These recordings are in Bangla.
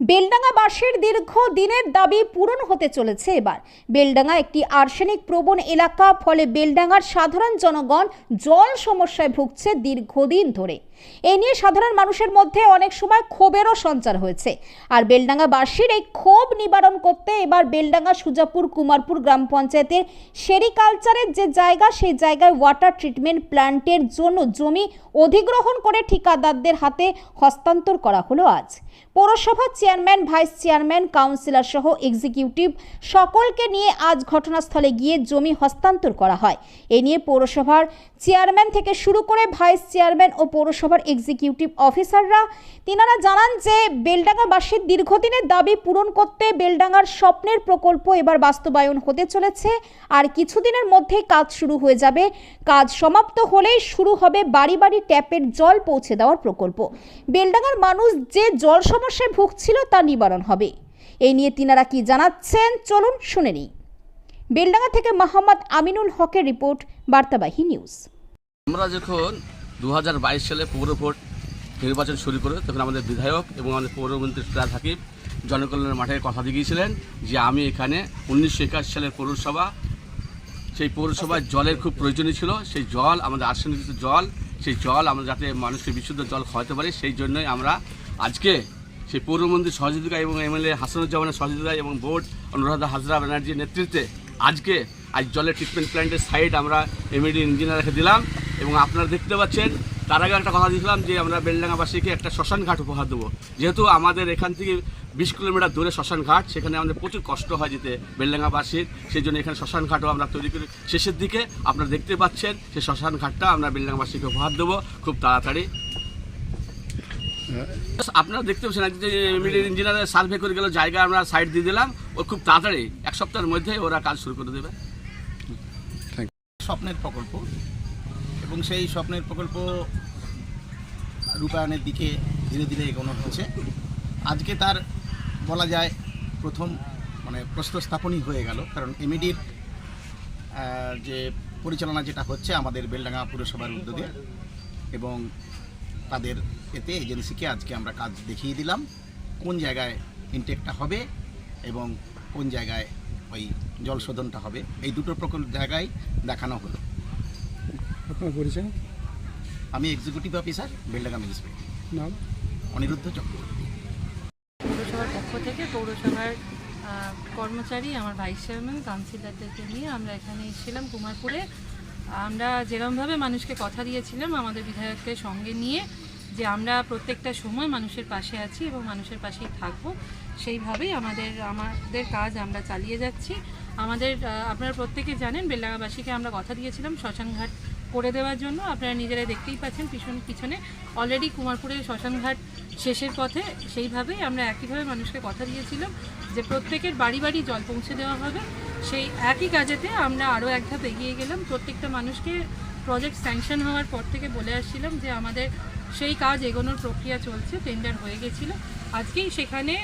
বেলডাঙ্গাবাসীর দীর্ঘ দিনের দাবি পূরণ হতে চলেছে এবার। বেলডাঙ্গা একটি আর্সেনিক প্রবণ এলাকা, ফলে বেলডাঙ্গার সাধারণ জনগণ জল সমস্যায় ভুগছে দীর্ঘদিন ধরে। এই নিয়ে সাধারণ মানুষের মধ্যে অনেক সময় ক্ষোভেরও সঞ্চার হয়েছে। আর বেলডাঙ্গাবাসীর এই ক্ষোভ নিবারণ করতে এবার বেলডাঙ্গা, সুজাপুর, কুমারপুর গ্রাম পঞ্চায়েতের সেরিকালচারের যে জায়গা, সেই জায়গায় ওয়াটার ট্রিটমেন্ট প্ল্যান্টের জন্য জমি অধিগ্রহণ করে ঠিকাদারদের হাতে হস্তান্তর করা হলো আজ। পৌরসভার চেয়ারম্যান, ভাইস চেয়ারম্যান, কাউন্সিলর সহ এক্সিকিউটিভ সকলকে নিয়ে আজ ঘটনাস্থলে গিয়ে জমি হস্তান্তর করা হয়। এ নিয়ে পৌরসভার চেয়ারম্যান থেকে শুরু করে ভাইস চেয়ারম্যান ও পৌরসভার এক্সিকিউটিভ অফিসাররা তিনারা জানান যে বেলডাঙ্গাবাসীর দীর্ঘদিনের দাবি পূরণ করতে বেলডাঙ্গার স্বপ্নের প্রকল্প এবার বাস্তবায়ন হতে চলেছে। আর কিছুদিনের মধ্যেই কাজ শুরু হয়ে যাবে। কাজ সমাপ্ত হলেই শুরু হবে বাড়ি বাড়ি ট্যাপের জল পৌঁছে দেওয়ার প্রকল্প। বেলডাঙ্গার মানুষ যে জল সমস্যায় ভুগছিল তা নিবারণ হবে। এই নিয়ে তিনারা কি জানাচ্ছেন, চলুন শুনে নিই। বেলডাঙ্গা থেকে মোহাম্মদ আমিনুল হকের রিপোর্ট, বার্তাবাহী নিউজ। আমরা যখন দু হাজার বাইশ সালে পৌর ভোট নির্বাচন শুরু করে তখন আমাদের বিধায়ক এবং আমাদের পৌরমন্ত্রী ফিরাদ হাকিম জনকল্যাণের মাঠে কথা দিয়েছিলেন যে আমি এখানে উনিশশো একাশি সালের পৌরসভা, সেই পৌরসভায় জলের খুব প্রয়োজনীয় ছিল, সেই জল, আমাদের আর্সেনিক জল, সেই জল আমরা যাতে মানুষকে বিশুদ্ধ জল খাওয়াতে পারি, সেই জন্যই আমরা আজকে সেই পৌরমন্ত্রীর সহযোগিতা এবং এমএলএ হাসানুজ্জামানের সহযোগিতা এবং বোর্ড অনুরাধা হাজরা ব্যানার্জির নেতৃত্বে আজকে আজ জলের ট্রিটমেন্ট প্ল্যান্টের সাইড আমরা এমএডি ইঞ্জিনিয়ার রেখে দিলাম। এবং আপনারা দেখতে পাচ্ছেন, তার আগে একটা কথা দিয়েছিলাম যে আমরা বেলডাঙ্গাবাসীকে একটা শ্মশান ঘাট উপহার দেবো। যেহেতু আমাদের এখান থেকে বিশ কিলোমিটার দূরে শ্মশান ঘাট সেখানে আমাদের প্রচুর কষ্ট হয় যেতে বেলডাঙ্গাবাসীর। সেই জন্য এখানে শ্মশান ঘাটও আমরা তৈরি করি। শেষের দিকে আপনারা দেখতে পাচ্ছেন সেই শ্মশান ঘাটটা আমরা বেলডাঙ্গাবাসীকে উপহার দেবো খুব তাড়াতাড়ি। আপনারা দেখতে পাচ্ছেন যে ইমিডিয়েট ইঞ্জিনিয়ার সার্ভে করে গেল, জায়গা আমরা সাইড দিয়ে দিলাম। ও খুব তাড়াতাড়ি, এক সপ্তাহের মধ্যে ওরা কাজ শুরু করে দেবে। স্বপ্নের প্রকল্প। এবং সেই স্বপ্নের প্রকল্প রূপায়ণের দিকে ধীরে ধীরে এগোনো হচ্ছে। আজকে তার বলা যায় প্রথম মানে প্রস্তুত স্থাপনই হয়ে গেল। কারণ এমইডির যে পরিচালনা যেটা হচ্ছে আমাদের বেলডাঙ্গা পুরসভার উদ্যোগে এবং তাদের এতে এজেন্সিকে আজকে আমরা কাজ দেখিয়ে দিলাম। কোন জায়গায় ইনটেকটা হবে এবং কোন জায়গায় ওই জল শোধনটা হবে, এই দুটো প্রকল্প জায়গায় দেখানো হলো। আপনার পরিচয়? আমি এক্সিকিউটিভ অফিসার বেলডাঙ্গা মিউনিসিপ্যালিটি নাম? অনিরুদ্ধ চক্রবর্তী। পৌরসভার পক্ষ থেকে পৌরসভার কর্মচারী আমার ভাইস চেয়ারম্যান কাউন্সিলরদেরকে নিয়ে আমরা এখানে এসেছিলাম কুমারপুরে। আমরা যেরমভাবে মানুষকে কথা দিয়েছিলাম আমাদের বিধায়ককে সঙ্গে নিয়ে যে আমরা প্রত্যেকটা সময় মানুষের পাশে আছি এবং মানুষের পাশেই থাকব সেইভাবেই আমাদের আমাদের কাজ আমরা চালিয়ে যাচ্ছি। আমাদের আপনারা প্রত্যেকে জানেন বেলডাঙ্গাবাসীকে আমরা কথা দিয়েছিলাম শ্মশানঘাট করে দেওয়ার জন্য আপনারা নিজেরা দেখতেই পাচ্ছেন পিছন পিছনে। অলরেডি কুমারপুরের শ্মশানঘাট শেষের পথে সেইভাবেই আমরা একইভাবে মানুষকে কথা দিয়েছিলাম যে প্রত্যেকের বাড়ি বাড়ি জল পৌঁছে দেওয়া হবে। সেই একই কাজেতে আমরা আরও এক ধাপ এগিয়ে গেলাম। প্রত্যেকটা মানুষকে প্রজেক্ট স্যাংশন হওয়ার পর থেকে বলে আসছিলাম যে আমাদের সেই কাজ এগোনোর প্রক্রিয়া চলছে টেন্ডার হয়ে গেছিল। আজকেই সেখানে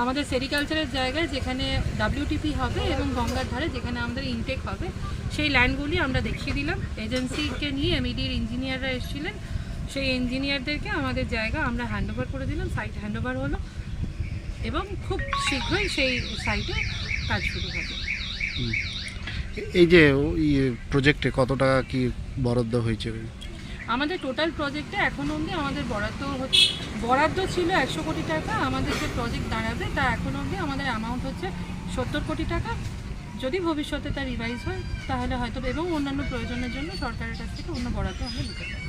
আমাদের সেরিকালচারের জায়গায় যেখানে ডাব্লিউটিপি হবে এবং গঙ্গার ধারে যেখানে আমাদের ইনটেক হবে, সেই ল্যান্ডগুলি আমরা দেখিয়ে দিলাম। এজেন্সিকে নিয়ে এমইডির ইঞ্জিনিয়াররা এসেছিলেন। সেই ইঞ্জিনিয়ারদেরকে আমাদের জায়গা আমরা হ্যান্ডওভার করে দিলাম সাইট হ্যান্ডওভার হলো এবং খুব শীঘ্রই সেই সাইটে কাজ শুরু হবে। এই যে প্রজেক্টে কত টাকা কি বরাদ্দ হয়েছে? আমাদের টোটাল প্রজেক্টে এখন অবধি আমাদের বরাদ্দ হচ্ছে, বরাদ্দ ছিল একশো কোটি টাকা, আমাদের যে প্রজেক্ট দাঁড়াবে তা এখন অবধি আমাদের অ্যামাউন্ট হচ্ছে সত্তর কোটি টাকা। যদি ভবিষ্যতে তা রিভাইজ হয়, তাহলে হয়তো এবং অন্যান্য প্রয়োজনের জন্য সরকারের কাছ থেকে অন্য বরাদ্দ আমরা দিতে পারি।